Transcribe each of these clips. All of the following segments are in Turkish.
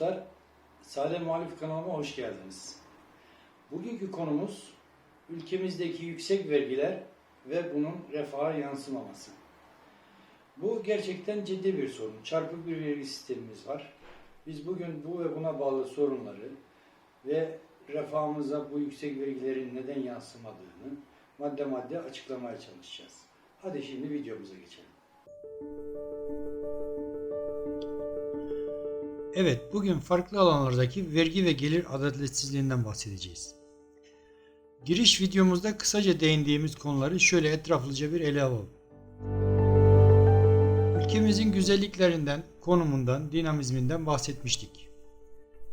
Arkadaşlar, Sade Muhalif kanalıma hoş geldiniz. Bugünkü konumuz ülkemizdeki yüksek vergiler ve bunun refaha yansımaması. Bu gerçekten ciddi bir sorun. Çarpık bir vergi sistemimiz var. Biz bugün bu ve buna bağlı sorunları ve refahımıza bu yüksek vergilerin neden yansımadığını madde madde açıklamaya çalışacağız. Hadi şimdi videomuza geçelim. Evet, bugün farklı alanlardaki vergi ve gelir adaletsizliğinden bahsedeceğiz. Giriş videomuzda kısaca değindiğimiz konuları şöyle etraflıca bir ele alalım. Ülkemizin güzelliklerinden, konumundan, dinamizminden bahsetmiştik.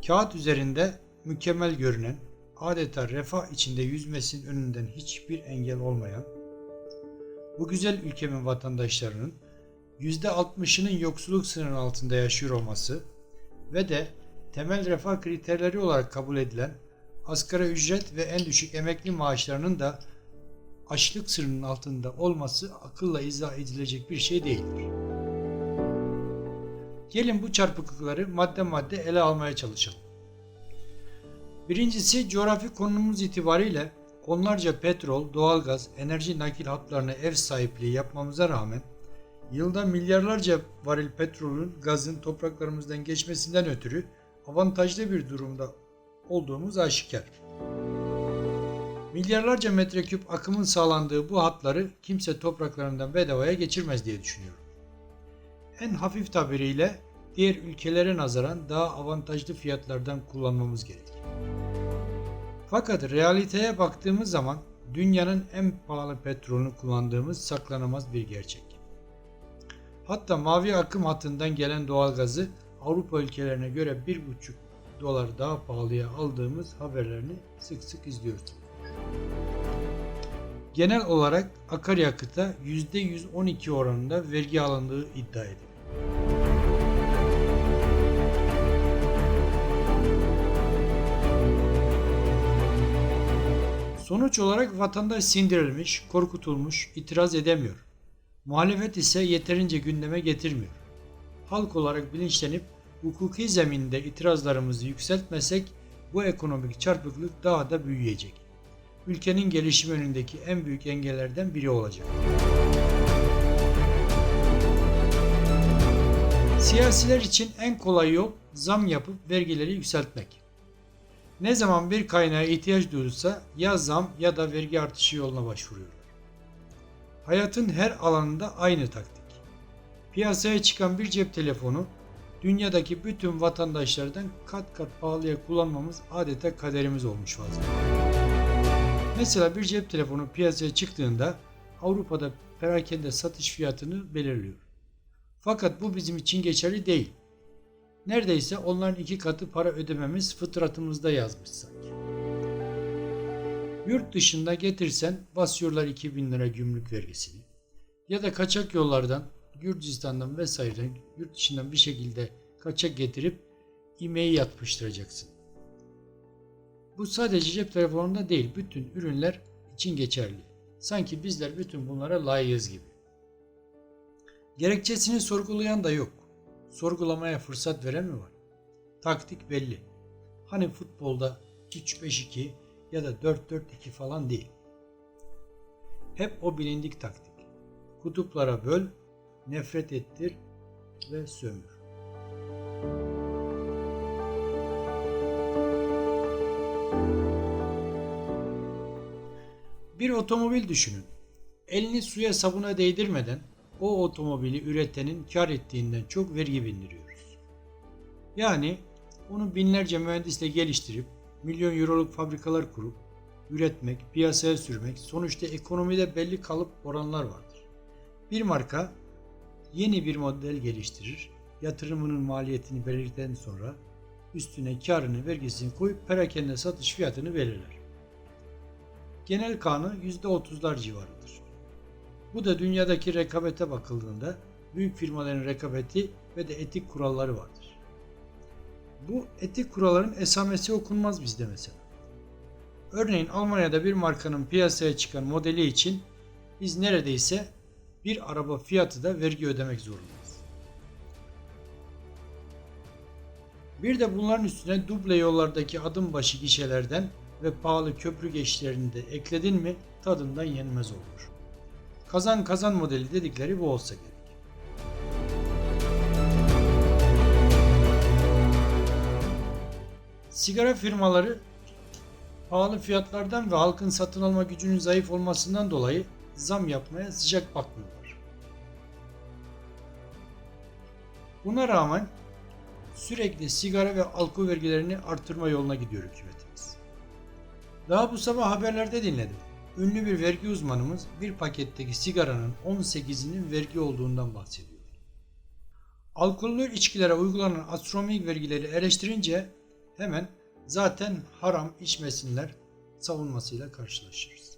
Kağıt üzerinde mükemmel görünen, adeta refah içinde yüzmesinin önünden hiçbir engel olmayan, bu güzel ülkemin vatandaşlarının %60'ının yoksulluk sınırının altında yaşıyor olması ve de temel refah kriterleri olarak kabul edilen asgari ücret ve en düşük emekli maaşlarının da açlık sınırının altında olması akılla izah edilecek bir şey değildir. Gelin bu çarpıklıkları madde madde ele almaya çalışalım. Birincisi coğrafi konumumuz itibariyle onlarca petrol, doğalgaz, enerji nakil hatlarına ev sahipliği yapmamıza rağmen yılda milyarlarca varil petrolün, gazın topraklarımızdan geçmesinden ötürü avantajlı bir durumda olduğumuz aşikar. Milyarlarca metreküp akımın sağlandığı bu hatları kimse topraklarından bedavaya geçirmez diye düşünüyorum. En hafif tabiriyle diğer ülkelere nazaran daha avantajlı fiyatlardan kullanmamız gerek. Fakat realiteye baktığımız zaman dünyanın en pahalı petrolünü kullandığımız saklanamaz bir gerçek. Hatta mavi akım hattından gelen doğalgazı Avrupa ülkelerine göre 1,5 dolar daha pahalıya aldığımız haberlerini sık sık izliyoruz. Genel olarak akaryakıta %112 oranında vergi alındığı iddia ediliyor. Sonuç olarak vatandaş sindirilmiş, korkutulmuş, itiraz edemiyor. Muhalefet ise yeterince gündeme getirmiyor. Halk olarak bilinçlenip hukuki zeminde itirazlarımızı yükseltmesek bu ekonomik çarpıklık daha da büyüyecek. Ülkenin gelişim önündeki en büyük engellerden biri olacak. Siyasiler için en kolay yol zam yapıp vergileri yükseltmek. Ne zaman bir kaynağa ihtiyaç duyulsa ya zam ya da vergi artışı yoluna başvuruyorlar. Hayatın her alanında aynı taktik. Piyasaya çıkan bir cep telefonu dünyadaki bütün vatandaşlardan kat kat pahalıya kullanmamız adeta kaderimiz olmuş vaziyette. Mesela bir cep telefonu piyasaya çıktığında Avrupa'da perakende satış fiyatını belirliyor. Fakat bu bizim için geçerli değil. Neredeyse onların iki katı para ödememiz fıtratımızda yazmış sanki. Yurt dışında getirsen basıyorlar 2000 lira gümrük vergisini. Ya da kaçak yollardan Gürcistan'dan vesaireden yurt dışından bir şekilde kaçak getirip imeği yapıştıracaksın. Bu sadece cep telefonunda değil bütün ürünler için geçerli. Sanki bizler bütün bunlara layığız gibi. Gerekçesini sorgulayan da yok. Sorgulamaya fırsat veren mi var? Taktik belli. Hani futbolda 3-5-2 ya da 4-4-2 falan değil. Hep o bilindik taktik. Kutuplara böl, nefret ettir ve sömür. Bir otomobil düşünün. Elini suya sabuna değdirmeden o otomobili üretenin kar ettiğinden çok vergi bindiriyoruz. Yani onu binlerce mühendisle geliştirip milyon euroluk fabrikalar kurup üretmek, piyasaya sürmek sonuçta ekonomide belli kalıp oranlar vardır. Bir marka yeni bir model geliştirir, yatırımının maliyetini belirledikten sonra üstüne karını, vergisini koyup perakende satış fiyatını belirler. Genel kanı %30'lar civarıdır. Bu da dünyadaki rekabete bakıldığında büyük firmaların rekabeti ve de etik kuralları vardır. Bu etik kuralların esamesi okunmaz bizde mesela. Örneğin Almanya'da bir markanın piyasaya çıkan modeli için biz neredeyse bir araba fiyatı da vergi ödemek zorundayız. Bir de bunların üstüne duble yollardaki adım başı gişelerden ve pahalı köprü geçişlerini de ekledin mi tadından yenmez olur. Kazan kazan modeli dedikleri bu olsa gerek. Sigara firmaları pahalı fiyatlardan ve halkın satın alma gücünün zayıf olmasından dolayı zam yapmaya sıcak bakmıyorlar. Buna rağmen sürekli sigara ve alkol vergilerini artırma yoluna gidiyor hükümetimiz. Daha bu sabah haberlerde dinledim. Ünlü bir vergi uzmanımız bir paketteki sigaranın 18'inin vergi olduğundan bahsediyor. Alkollü içkilere uygulanan astronomik vergileri eleştirince hemen zaten haram içmesinler savunmasıyla karşılaşırız.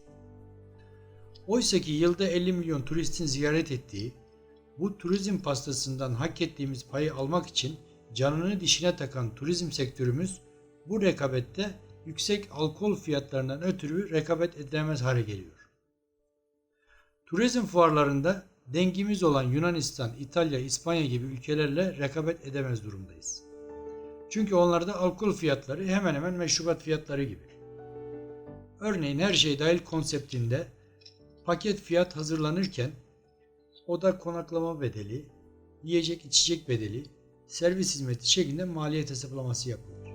Oysa ki yılda 50 milyon turistin ziyaret ettiği, bu turizm pastasından hak ettiğimiz payı almak için canını dişine takan turizm sektörümüz bu rekabette yüksek alkol fiyatlarından ötürü rekabet edilemez hale geliyor. Turizm fuarlarında dengimiz olan Yunanistan, İtalya, İspanya gibi ülkelerle rekabet edemez durumdayız. Çünkü onlarda alkol fiyatları hemen hemen meşrubat fiyatları gibi. Örneğin her şey dahil konseptinde paket fiyat hazırlanırken oda konaklama bedeli, yiyecek içecek bedeli, servis hizmeti şeklinde maliyet hesaplaması yapılır.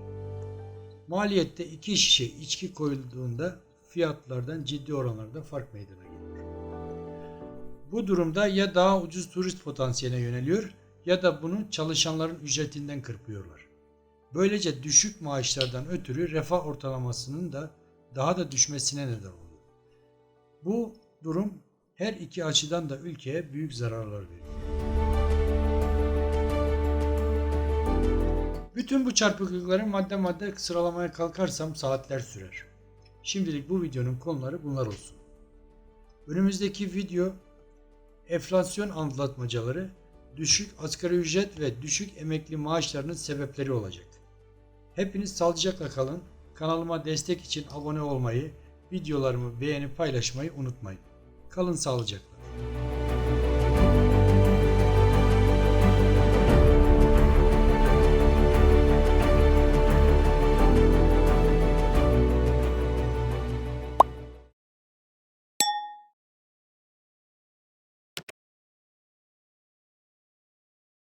Maliyette iki şişe içki koyulduğunda fiyatlardan ciddi oranlarda fark meydana geliyor. Bu durumda ya daha ucuz turist potansiyeline yöneliyor ya da bunu çalışanların ücretinden kırpıyorlar. Böylece düşük maaşlardan ötürü refah ortalamasının da daha da düşmesine neden oluyor. Bu durum her iki açıdan da ülkeye büyük zararlar veriyor. Bütün bu çarpıklıkları madde madde sıralamaya kalkarsam saatler sürer. Şimdilik bu videonun konuları bunlar olsun. Önümüzdeki video enflasyon anlatmacaları, düşük asgari ücret ve düşük emekli maaşlarının sebepleri olacak. Hepiniz sağlıcakla kalın. Kanalıma destek için abone olmayı, videolarımı beğenip paylaşmayı unutmayın. Kalın sağlıcakla.